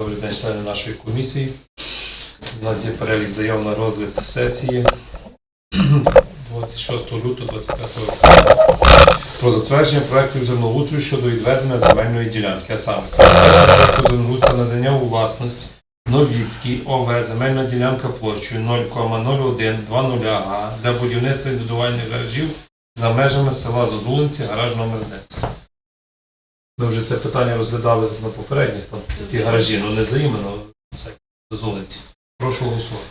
Добрий день, члени нашої комісії. У нас є перелік заяв на розгляд сесії 26 лютого 25 року. Про затвердження проєктів землеустрою щодо відведення земельної ділянки, а саме землеустрою надання у власність Новіцькій ОВ земельна ділянка площею 0,0120 га для будівництва індивідуальних гаражів за межами села Зозулинці, гараж номер 10. Ми вже це питання розглядали на попередніх там ці гаражі, ну не взаємно це Зозулинці. Прошу голосувати.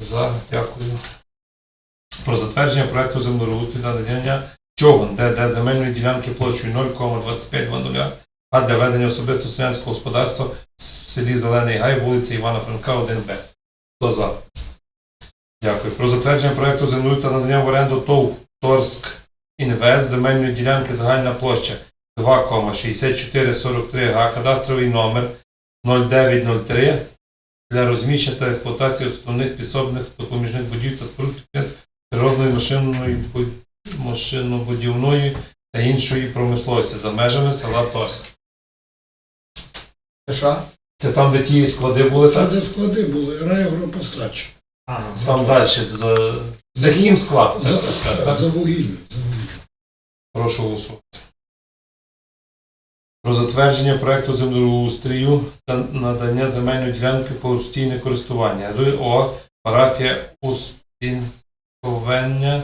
За, дякую. Про затвердження проекту землеустрою та надання Човган, де, де земельної ділянки площею 0,2520, а для ведення особисто селянського господарства в селі Зелений Гай, вулиця Івана Франка, 1Б. Хто за? Дякую. Про затвердження проекту землеустрою та надання в оренду ТОВ Торськ Інвест земельної ділянки загальна площа 2,6443 га, кадастровий номер 0903 для розміщення та експлуатації основних підсобних допоміжних будівель та споруд підприємств природної машинної машинобудівної та іншої промисловості за межами села Торське. Що? Це там, де ті склади були, Це так? де склади були, райагропостач. Там далі. За, хім склад. За, за. За вугілля. Прошу голосувати. Про затвердження проекту землеустрою та надання земельної ділянки постійне користування. РО парафія Успінсковення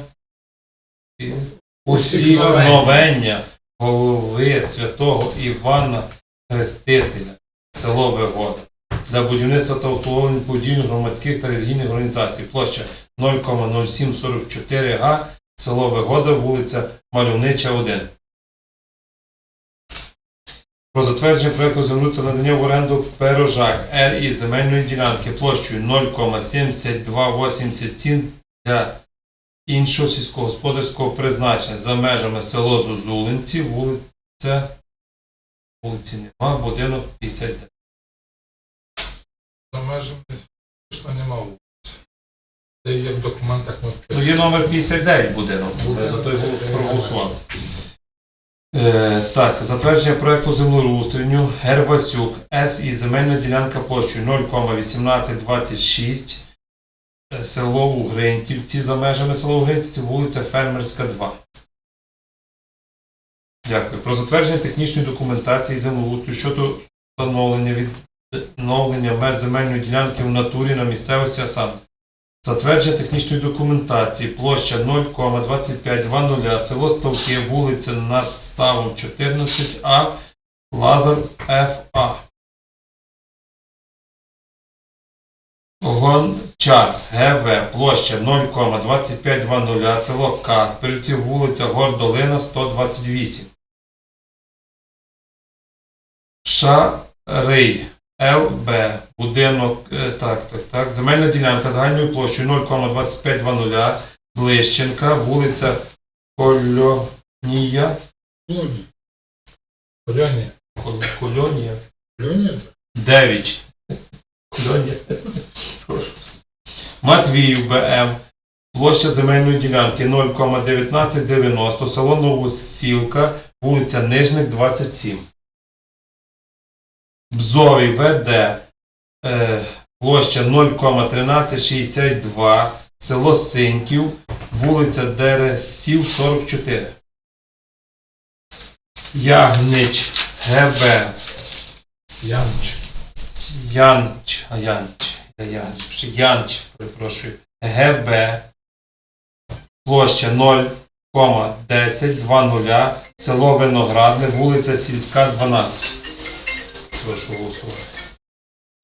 усікновення голови святого Івана Хрестителя, село Вигода. Для будівництва та обслуговування будівель громадських та релігійних організацій. Площа 0,0744 га, село Вигода, вулиця Мальовнича 1. Про затвердження проекту землі та надання в оренду Перожак РІ земельної ділянки площею 0,7287 для іншого сільськогосподарського призначення за межами село Зозулинці, вулиця вулиці нема, будинок 59. За межами що нема вулиці. Це є в документах ми Ну, є номер 59 будинок, ми за той проголосували. Е, так, затвердження проекту землеустрою Гервасюк С і земельна ділянка площею 0,1826 е, село Угринтівці за межами села Угринтівці, вулиця Фермерська 2. Дякую. Про затвердження технічної документації землеустрою щодо встановлення відновлення меж земельної ділянки в натурі на місцевості, а саме Затвердження технічної документації, площа 0,2520, село Ставки, вулиця над ставом 14А, Лазар ФА. Гончар ГВ, площа 0,2520, село Касперівці, вулиця Гордолина, 128. Шарий ЛБ, будинок, е, так, так, так, земельна ділянка загальною площею 0,2520, Блищенка, вулиця Кольонія, Лоні. Кольоні. Кольонія, Леонід. 9. Кольонія. Матвіїв БМ, площа земельної ділянки 0,1990, село Новосілка, вулиця Нижник, 27. Бзовий ВД, е, площа 0,1362, село Синьків, вулиця Дересів, 44. Ягнич ГВ, Янч. Янч, а Янч, Янч, Янч, перепрошую, ГБ, площа 0,1020, село Виноградне, вулиця Сільська, 12. Прошу голосувати.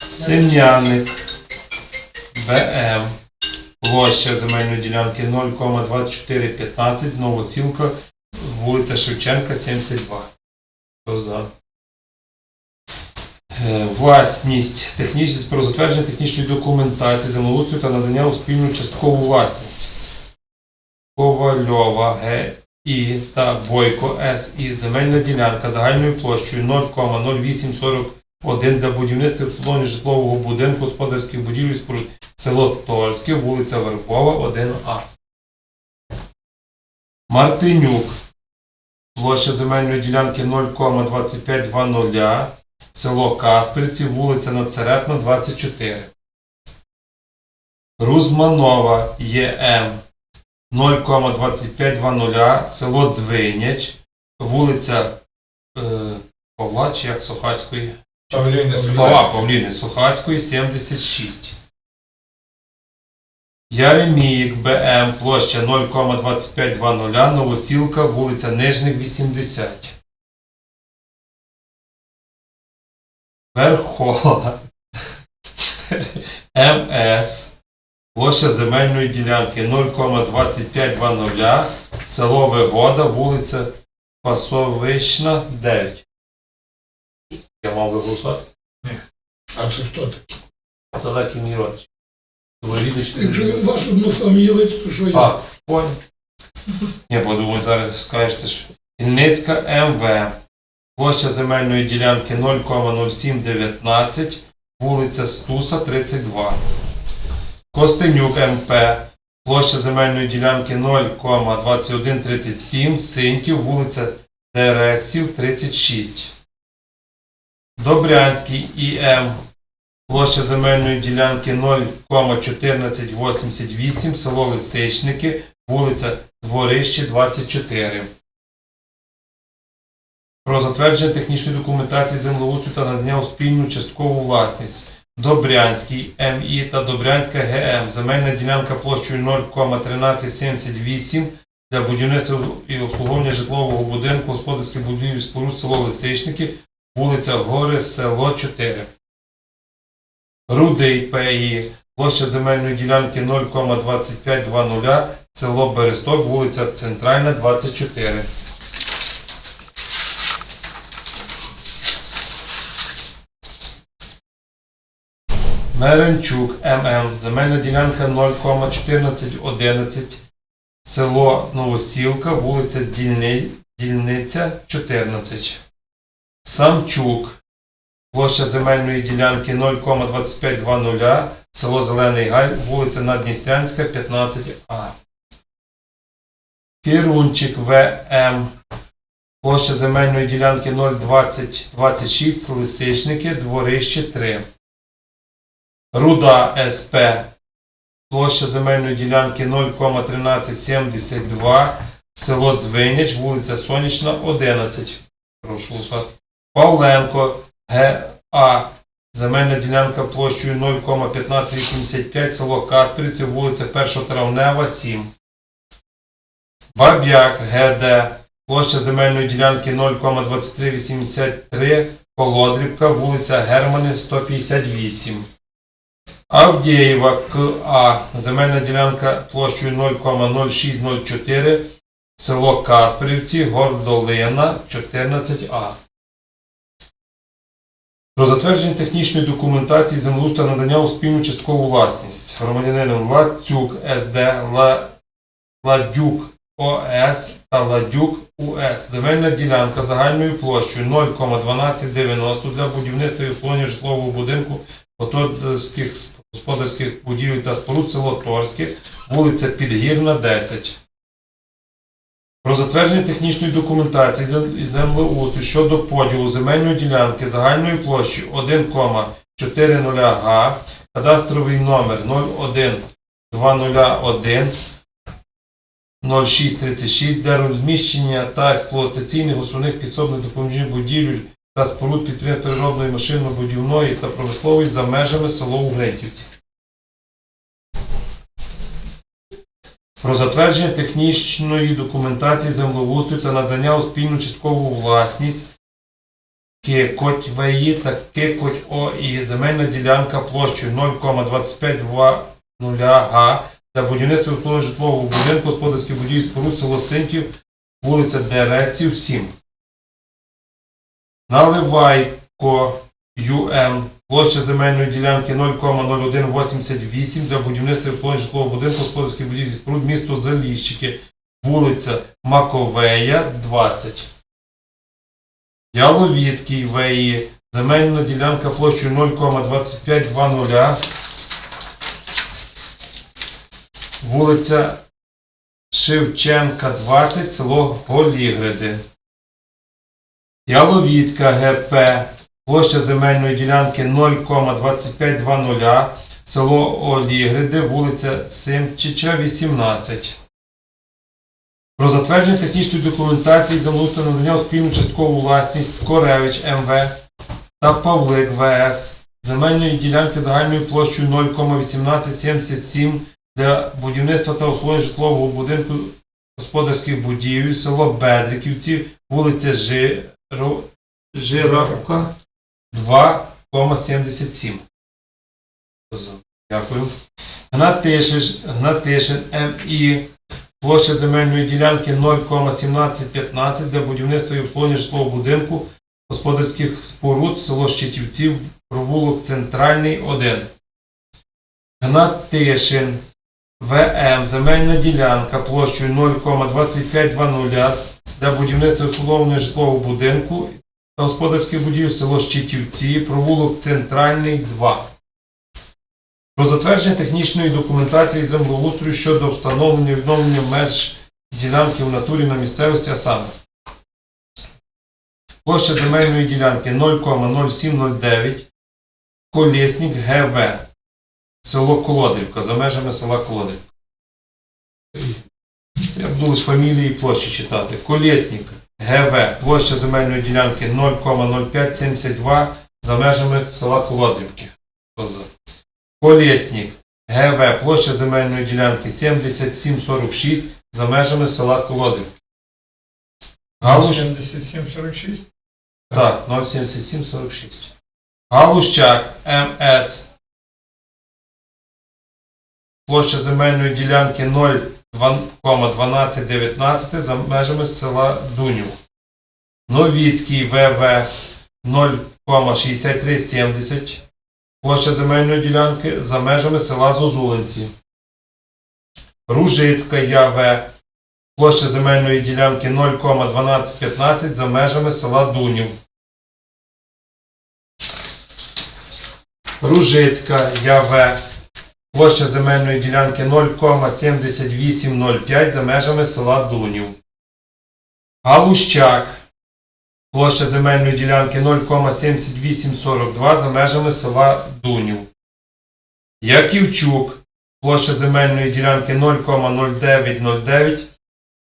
Сим'яник, БМ, площа земельної ділянки 0,2415, Новосілка, вулиця Шевченка, 72. Хто за? Е, Власність. Технічність про затвердження технічної документації землеустрою та надання у спільну часткову власність. Ковальова Г. І та Бойко С. І земельна ділянка загальною площею 0,0841 для будівництва обслуговування житлового будинку, господарських споруд. Село Торське, вулиця Вербова, 1А. Мартинюк. Площа земельної ділянки 0,2520 село Касперці, вулиця Нацеретна, 24. Рузманова ЄМ 0,2520, село Дзвиняч, вулиця е, Павла чи як Сухацької? Павліни Павла Павліни Сухацької, 76. Яреміїк БМ, площа 0,2520, Новосілка, вулиця Нижних, 80. Верхола МС, площа земельної ділянки 0,2520, село Вигода, вулиця Пасовична, 9. Я мав би голосувати? А це хто такий? Далекий мій родич. Якщо ваш однофамілець, то що я? А, понял. Я подумаю, зараз скажете, що Ільницька МВ. Площа земельної ділянки 0,0719, вулиця Стуса, 32. Костенюк МП. Площа земельної ділянки 0,2137, Синьків, вулиця Дересів, 36. Добрянський ІМ. Площа земельної ділянки 0,1488, село Лисичники, вулиця Дворище, 24. Про затвердження технічної документації землеустрою та надання у спільну часткову власність. Добрянський МІ та Добрянська ГМ. Земельна ділянка площею 0,1378 для будівництва і обслуговування житлового будинку, господарських будівель споруд село Лисичники, вулиця Гори, село 4. Рудий ПІ, площа земельної ділянки 0,2520, село Бересток, вулиця Центральна, 24. Меренчук ММ, земельна ділянка 0,1411, село Новосілка, вулиця Дільни- Дільниця, 14. Самчук, Площа земельної ділянки 0,2520, село Зелений Гай, вулиця Надністрянська, 15А. Кирунчик ВМ. Площа земельної ділянки 02026, Лисичники, Дворище 3. Руда СП. Площа земельної ділянки 0,1372, село Дзвиняч, вулиця Сонячна, 11. Прошу голосувати. Павленко ГА. Земельна ділянка площею 0,1585, село Каспірці, вулиця 1 Травнева, 7. Баб'як ГД. Площа земельної ділянки 0,2383, Колодрівка, вулиця Германи, 158. Авдієва КА. Земельна ділянка площею 0,0604, село Каспрівці, Гордолина, 14А. Про затвердження технічної документації землеустрою та надання у спільну часткову власність громадянином Лацюк СД, Ладюк ОС та Ладюк УС. Земельна ділянка загальною площею 0,1290 для будівництва і обслуговування житлового будинку, господарських господарських будівель та споруд село Торське, вулиця Підгірна, 10. Про затвердження технічної документації зем- землеустрою щодо поділу земельної ділянки загальної площі 1,40 га, кадастровий номер 01201 0636 для розміщення та експлуатаційних основних підсобних допоміжних будівель та споруд підприємств переробної машинно-будівної та промислової за межами село Угринківці. Про затвердження технічної документації землеустрою та надання у спільну часткову власність Кикоть ВІ та Кикоть ОІ. Земельна ділянка площею 0,2520 га для будівництва житлового будинку, господарських будівель споруд село Синьків, вулиця Дересів, 7. Наливайко ЮМ. Площа земельної ділянки 0,0188 для будівництва і житлового будинку, господарських будівель і споруд, місто Заліщики, вулиця Маковея, 20. Яловіцький ВІ. Земельна ділянка площею 0,2520 вулиця Шевченка, 20, село Голігриди. Яловіцька ГП, площа земельної ділянки 0,2520, село Олігриди, вулиця Симчича, 18. Про затвердження технічної документації землеустрою надання у спільну часткову власність Скоревич МВ та Павлик ВС земельної ділянки загальною площею 0,1877 для будівництва та обслуговування житлового будинку господарських будівель, село Бедриківці, вулиця Жиро... Жиравка, 2,77. Дякую. Гнатишин, Гнатишин МІ, площа земельної ділянки 0,1715 для будівництва і обслуговування житлового будинку, господарських споруд, село Щитівців, провулок Центральний 1. Гнатишин ВМ, земельна ділянка площею 0,2520 для будівництва і житлового будинку та господарських будівель село Щитівці, провулок Центральний 2. Про затвердження технічної документації землеустрою щодо встановлення і відновлення меж ділянки в натурі на місцевості, а саме площа земельної ділянки 0,0709, Колєснік ГВ, село Колодрівка, за межами села Колодрівка. Я буду лише фамілії і площі читати. Колєснік ГВ, площа земельної ділянки 0,0572 за межами села Колодрівки. Хто? Колєснік ГВ, площа земельної ділянки 7746 за межами села Колодрівки. Галуш... 7746. Так, 07746. Галущак МС. Площа земельної ділянки 0,1219 за межами села Дунів. Новіцький ВВ 0,6370. Площа земельної ділянки за межами села Зозулинці. Ружицька ЯВ. Площа земельної ділянки 0,1215 за межами села Дунів. Ружицька ЯВ. Площа земельної ділянки 0,7805 за межами села Дунів. Галущак. Площа земельної ділянки 0,7842 за межами села Дунів. Яківчук. Площа земельної ділянки 0,0909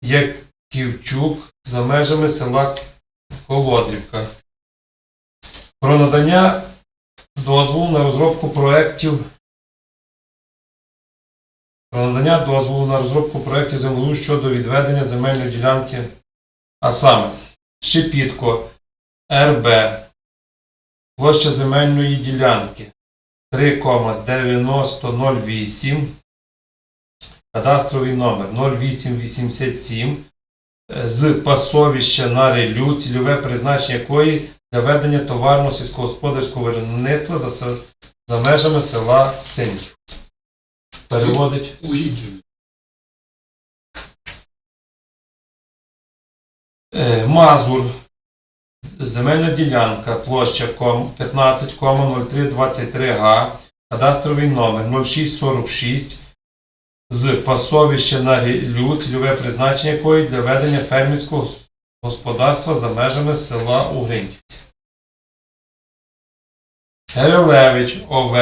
Яківчук за межами села Колодрівка. Про надання дозволу на розробку проєктів про надання дозволу на розробку проєктів землеустрою щодо відведення земельної ділянки, а саме Шипітко РБ, площа земельної ділянки 3,9008, кадастровий номер 0887 е, з пасовища на релю, цільове призначення якої для ведення товарно сільськогосподарського виробництва за, межами села Синьків. Переводить Угіддя. Е, Мазур. Земельна ділянка, площа 15,0323 га, кадастровий номер 0646 з пасовища на рілю, цільове призначення якої для ведення фермерського господарства за межами села Угриньківці. Герелевич ОВ,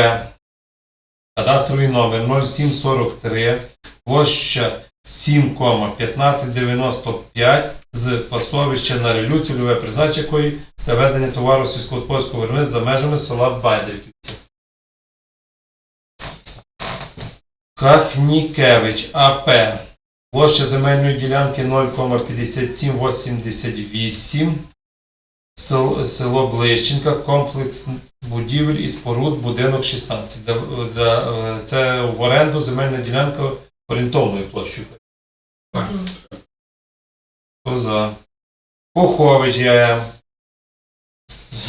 кадастровий номер 0743, площа 7,1595 з пасовища на релю, цільове призначення якої для ведення товару сільськогосподарського виробництва за межами села Байдриківці. Кахнікевич АП. Площа земельної ділянки 0,5788. Сел- Село Блищенка, комплекс будівель і споруд, будинок 16. Для, для, це в оренду земельна ділянка орієнтовною площею. Так. Хто за? Похович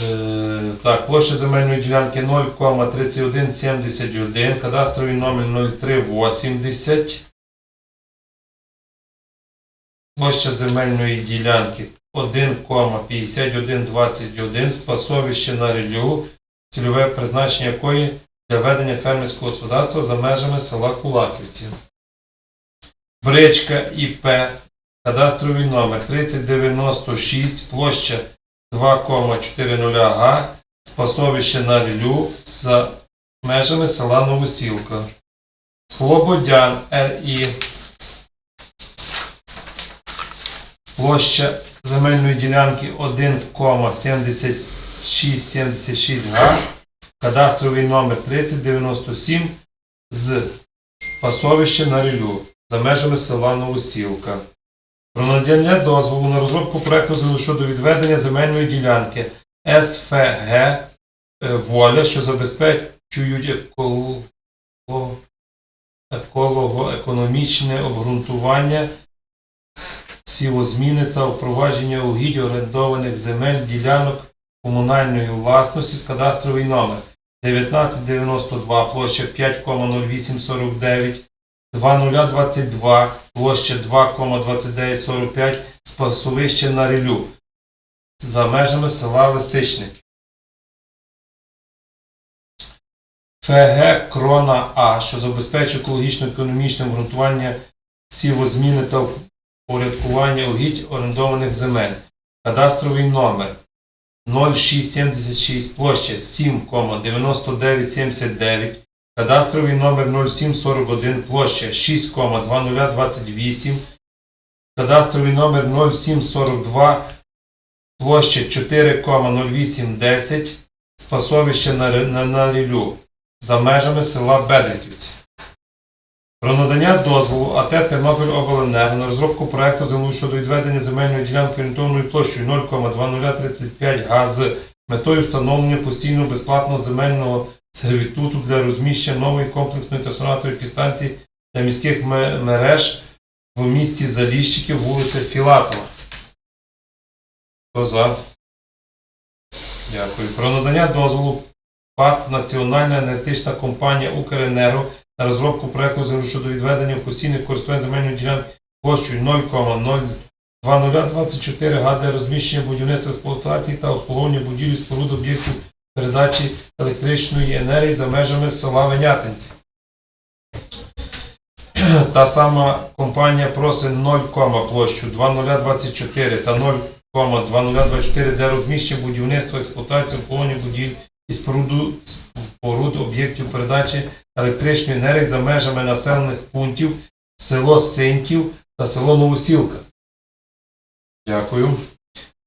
Е, Так, площа земельної ділянки 0,3171, кадастровий номер 0380. Площа земельної ділянки 1,5121 з пасовища на релю, цільове призначення якої для ведення фермерського господарства за межами села Кулаківці. Бричка ІП, кадастровий номер 3096, площа 2,40 га, Спасовище на Рілю за межами села Новосілка. Слободян РІ. Площа земельної ділянки 1,7676 га. Кадастровий номер 3097 з пасовища на Рілю за межами села Новосілка. Про надання дозволу на розробку проекту землі щодо відведення земельної ділянки СФГ е, Воля, що забезпечують еколого- еколого-економічне обґрунтування, сівозміни та впровадження угідь орендованих земель ділянок комунальної власності з кадастровий номер 1992 площа 5,0849 2022 площа 2,2945 спасовище на Рілю за межами села Лисичники. ФГ Крона А, що забезпечує екологічно-економічне обґрунтування сівозміни та упорядкування угідь орендованих земель. Кадастровий номер 0676 площа 7,9979 Кадастровий номер 0741 площа 6,2028 Кадастровий номер 0742 площа 4,0810 Спасовище на, на, на Рілю за межами села Бедриківці. Про надання дозволу АТ Тернопіль Обленерго на розробку проекту землі щодо відведення земельної ділянки орієнтовною площею 0,2035 га з метою встановлення постійного безплатного земельного сервітуту для розміщення нової комплексної трансформаторної підстанції для міських мереж в місті Заліщиків, вулиця Філатова. Хто за? Дякую. Про надання дозволу ПАТ Національна енергетична компанія Укренерго на розробку проекту землі щодо відведення в постійне користування земельної ділянки площею 0,02024 га розміщення будівництва експлуатації та обслуговування будівлі споруд об'єктів передачі електричної енергії за межами села Венятинці. Та сама компанія просить 0, площу 2024 та 0,2024 для розміщення будівництва, експлуатації, обслуговування будівель і споруду, споруд об'єктів передачі електричної енергії за межами населених пунктів село Синьків та село Новосілка. Дякую.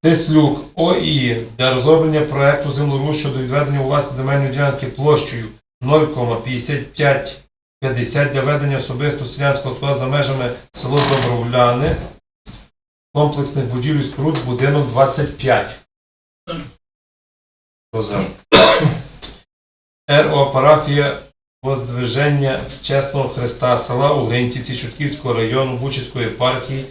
Тислюк ОІ для розроблення проекту землеустрою щодо відведення у власність земельної ділянки площею 0,5550 для ведення особистого селянського господарства за межами село Добровляни, комплексних будівель і споруд, будинок 25. Хто за? РО парафія Воздвиження Чесного Христа села Угринтівці Чутківського району Бучицької єпархії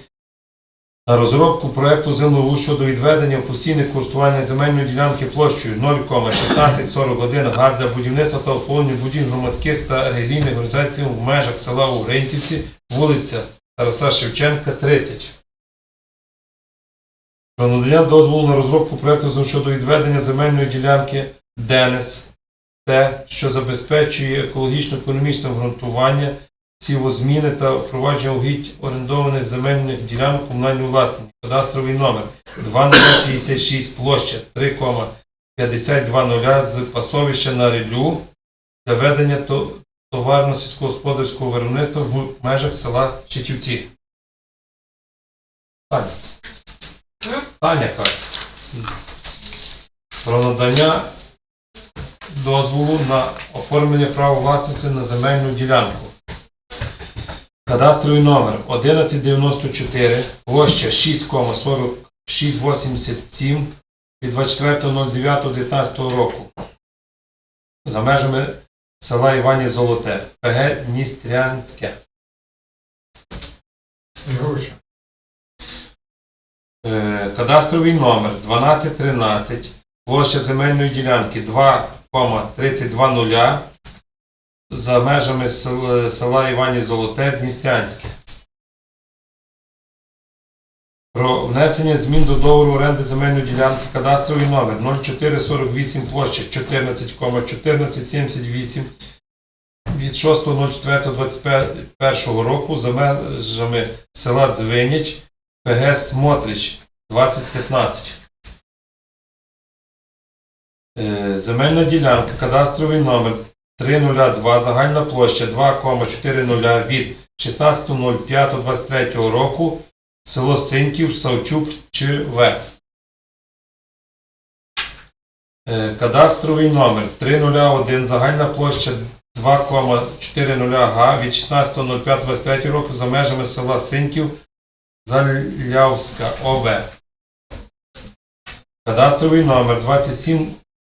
на розробку проекту землеустрою щодо відведення в постійне користування земельної ділянки площею 0,1641 га для будівництва та обслуговування будівель громадських та релігійних організацій в межах села Угринтівці, вулиця Тараса Шевченка, 30. Про надання дозволу на розробку землеустрою щодо відведення земельної ділянки ДЕНЕС те, що забезпечує екологічно-економічне обґрунтування, сівозміни та впровадження угідь орендованих земельних ділянок комунальної власності. Кадастровий номер 2056 площа 3,52 з пасовища на рілю для ведення то- товарно-сільськогосподарського виробництва в межах села Читівці. Таня. Таня каже. Про надання дозволу на оформлення права власності на земельну ділянку. Кадастровий номер 1194, площа 6,4687 від 24.09.19 року. За межами села Івані Золоте, ПГ Дністрянське. Е, Кадастровий номер 1213, площа земельної ділянки 2,320 за межами села Івані Золоте, Дністрянське. Про внесення змін до договору оренди земельної ділянки кадастровий номер 0448 площа 14,1478 від 6.04.21 року за межами села Дзвиніч, ПГ Смотрич 2015. Е, Земельна ділянка, кадастровий номер 302, загальна площа 2,40 від 16.05.23 року, село Синьків, Савчук, ЧВ. Е, Кадастровий номер 301, загальна площа 2,40 га від 16.05.23 року за межами села Синьків, Залявська ОВ. Кадастровий номер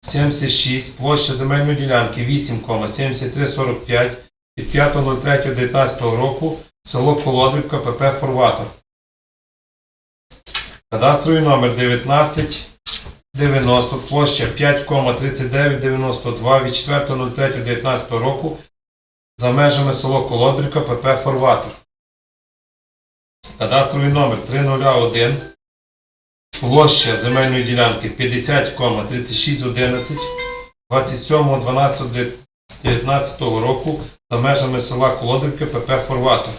2776, площа земельної ділянки 8,7345 від 5.03.19 року, село Колодрівка, ПП Форватор. Кадастровий номер 1990, площа 5,3992 від 4.03.19 року, за межами село Колодрівка, ПП Форватор. Кадастровий номер 301, Площа земельної ділянки 50,3611 27.12.19 року за межами села Колодрівки ПП Форватор.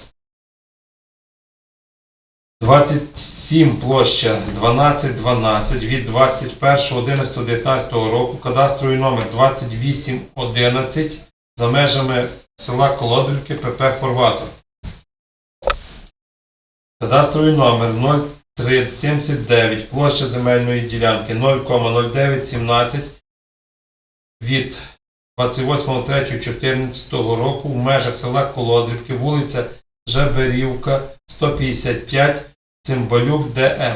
27 площа 1212 від 21.11.19 року, кадастровий номер 2811 за межами села Колодрівки ПП Форватор. Кадастровий номер 0379, площа земельної ділянки 0,0917 від 28.03.14 року в межах села Колодрівки, вулиця Жаберівка, 155, Цимбалюк, ДМ.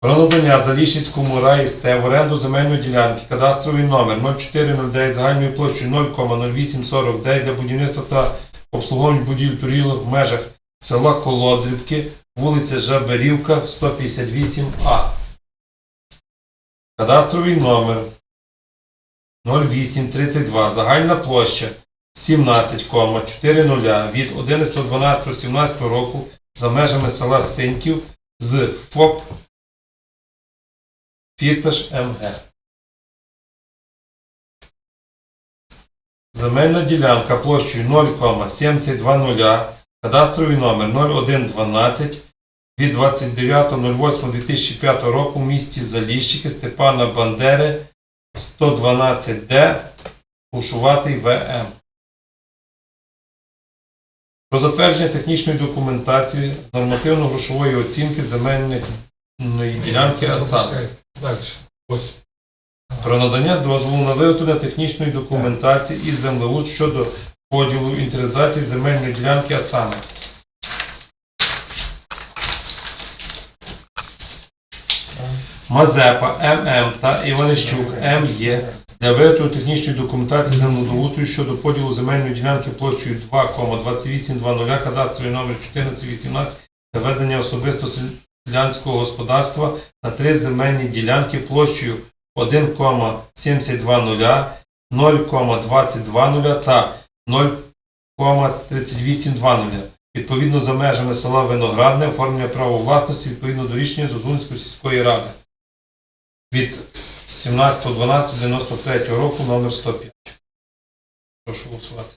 Про надання Заліщицькому РайСТ в оренду земельної ділянки, кадастровий номер 0409 загальною площею 0,0849 для будівництва та обслуговування будівель торгівлі в межах села Колодрівки, вулиця Жаберівка, 158А. Кадастровий номер 0832, загальна площа 17,40 від 11.12.17 року за межами села Синьків з ФОП Фірташ МГ. Земельна ділянка площею 0,7200, кадастровий номер 0112 від 29.08.2005 року в місті Заліщики Степана Бандери 112Д Ушуватий ВМ. Про затвердження технічної документації з нормативно-грошової оцінки земельної ділянки, а саме Далі. Ось. про надання дозволу на виготовлення технічної документації із землеустрою щодо поділу інвентаризації земельної ділянки, а саме. Мазепа ММ та Іванищук МЄ для виготовлення технічної документації землеустрою щодо поділу земельної ділянки площею 2,2820 кадастровий номер 1418 для ведення особисто селянського господарства на три земельні ділянки площею 1,7200, 0,2200 та 0,3820. Відповідно за межами села Виноградне оформлення права власності відповідно до рішення Зозунської сільської ради від 17.12.93 року номер 105. Прошу голосувати.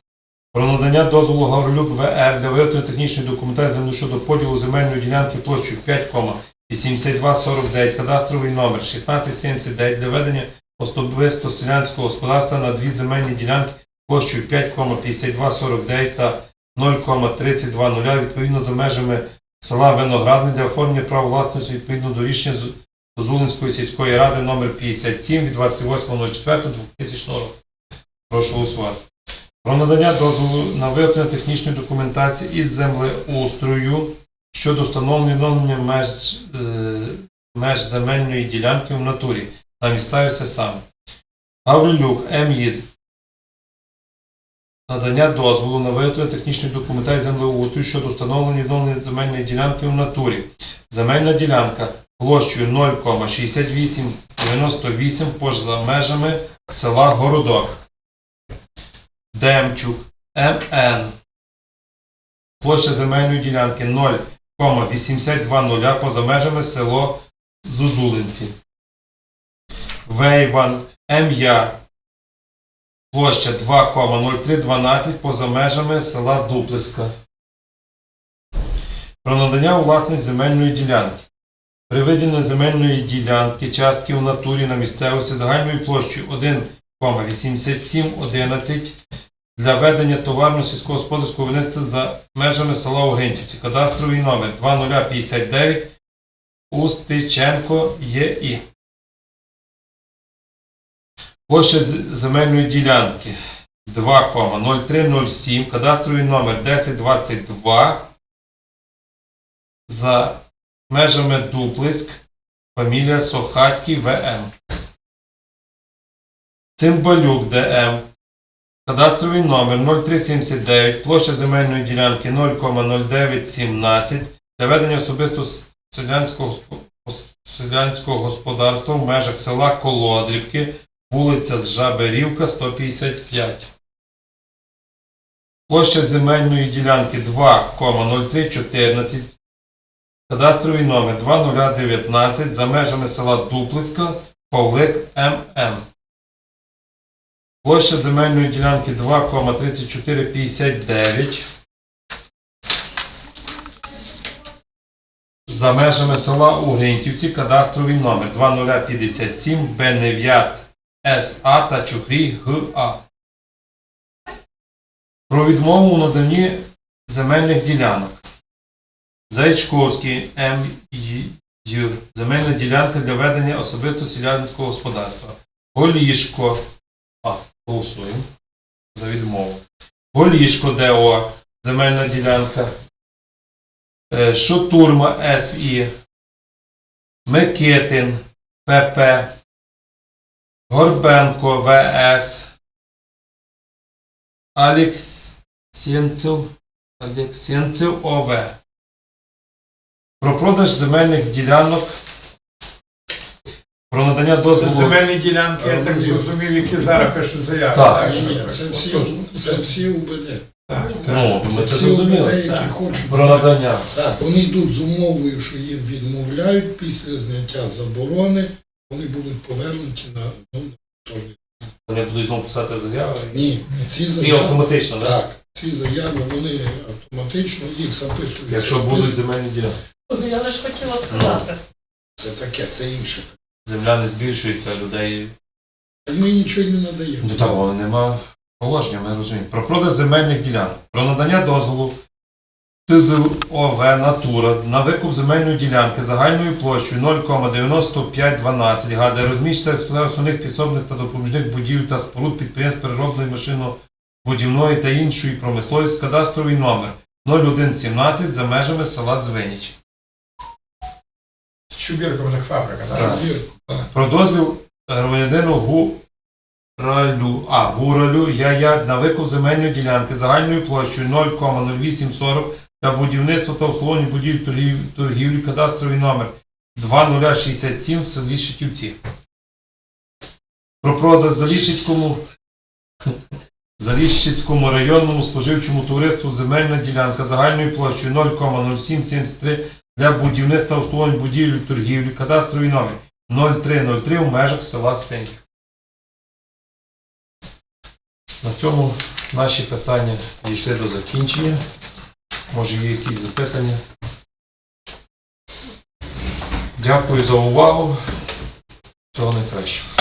Про надання дозволу Гаврилюк ВР для виготовлення технічної документації щодо поділу земельної ділянки площею 5,8249, кадастровий номер 1679 для ведення особисто селянського господарства на дві земельні ділянки площею 5,5249 та 0,3200 відповідно за межами села Виноградне для оформлення права власності відповідно до рішення Зулинської сільської ради номер 57 від 28.04.2000 року. Прошу голосувати. Про надання дозволу на виготовлення технічної документації із землеустрою щодо встановлення відновлення меж, е, меж земельної ділянки в натурі на місцевості саме. Гаврилюк МІД. Надання дозволу на виготовлення технічної документації землеустрою щодо встановлення відновлення земельної ділянки в натурі. Земельна ділянка площею 0,6898 поза межами села Городок. Демчук МН. Площа земельної ділянки 0,8200 поза межами село Зузулинці. Вейван МЯ. Площа 2,0312 поза межами села Дуплеска. Про надання у земельної ділянки. При виділенні земельної ділянки частки в натурі на місцевості загальною площею 1,8711 для ведення товарно сільськогосподарського виробництва за межами села Огринтівці. Кадастровий номер 2059 Устиченко ЄІ. Площа земельної ділянки 2,0307, кадастровий номер 1022 за межами Дуплиск, фамілія Сохацький ВМ. Цимбалюк ДМ, кадастровий номер 0379, площа земельної ділянки 0,0917 для ведення особисто селянського, селянського господарства в межах села Колодрівки, вулиця Жаберівка, 155. Площа земельної ділянки 2,0314, кадастровий номер 2019 за межами села Дуплицька, Павлик ММ. Площа земельної ділянки 2,3459 за межами села Угринтівці, кадастровий номер 2057 Б9 СА та Чухрій ГА. Про відмову у наданні земельних ділянок. Заячковський М.Й. Земельна ділянка для ведення особисто селянського господарства. Голішко. А, голосуємо за відмову. Голішко ДО. Земельна ділянка. Е, Шотурма С.І. Микитин ПП. Горбенко ВС. Алексєнцев. Алексєнцев ОВ. Про продаж земельних ділянок. Про надання Це дозволу. земельні ділянки, я так зрозумів, які зараз пишуть заяви. Так. Це всі, це всі УБД. Так. Ну, ми Це це всі зрозуміли. УБД, які Так. хочуть. Про надання. Так, вони йдуть з умовою, що їм відмовляють після зняття заборони, вони будуть повернуті на ну, повторний. Вони будуть знову писати заяви. Ні, ці Ці автоматично, так? так, ці заяви вони автоматично їх записують. Якщо будуть земельні ділянки. Я лише хотіла сказати. Це таке, це інше. Земля не збільшується, людей. Ми нічого не надаємо. Ну так, нема положення, ми розуміємо. Про продаж земельних ділянок. Про надання дозволу ТЗОВ Натура на викуп земельної ділянки загальною площею 0,9512 га для розміщення основних підсобних та допоміжних будівель та споруд підприємств переробної машинобудівної та іншої промисловості кадастровий номер 0117 за межами села Дзвиніч. Чубірка в них фабрика, Так. Вір, Про дозвіл громадянину Гуралю, а, Гуралю Яя на викуп земельної ділянки загальною площею 0,0840 та будівництво та обслуговування будівель торгів- торгівлі кадастровий номер 2067 в селі Шитівці. Про продаж Заліщицькому Заліщицькому районному споживчому товариству земельна ділянка загальною площею 0,0773 для будівництва обслуговування будівель торгівлі кадастровий номер 0303 в межах села Синьк. На цьому наші питання дійшли до закінчення. Може є якісь запитання. Дякую за увагу. Всього найкращого.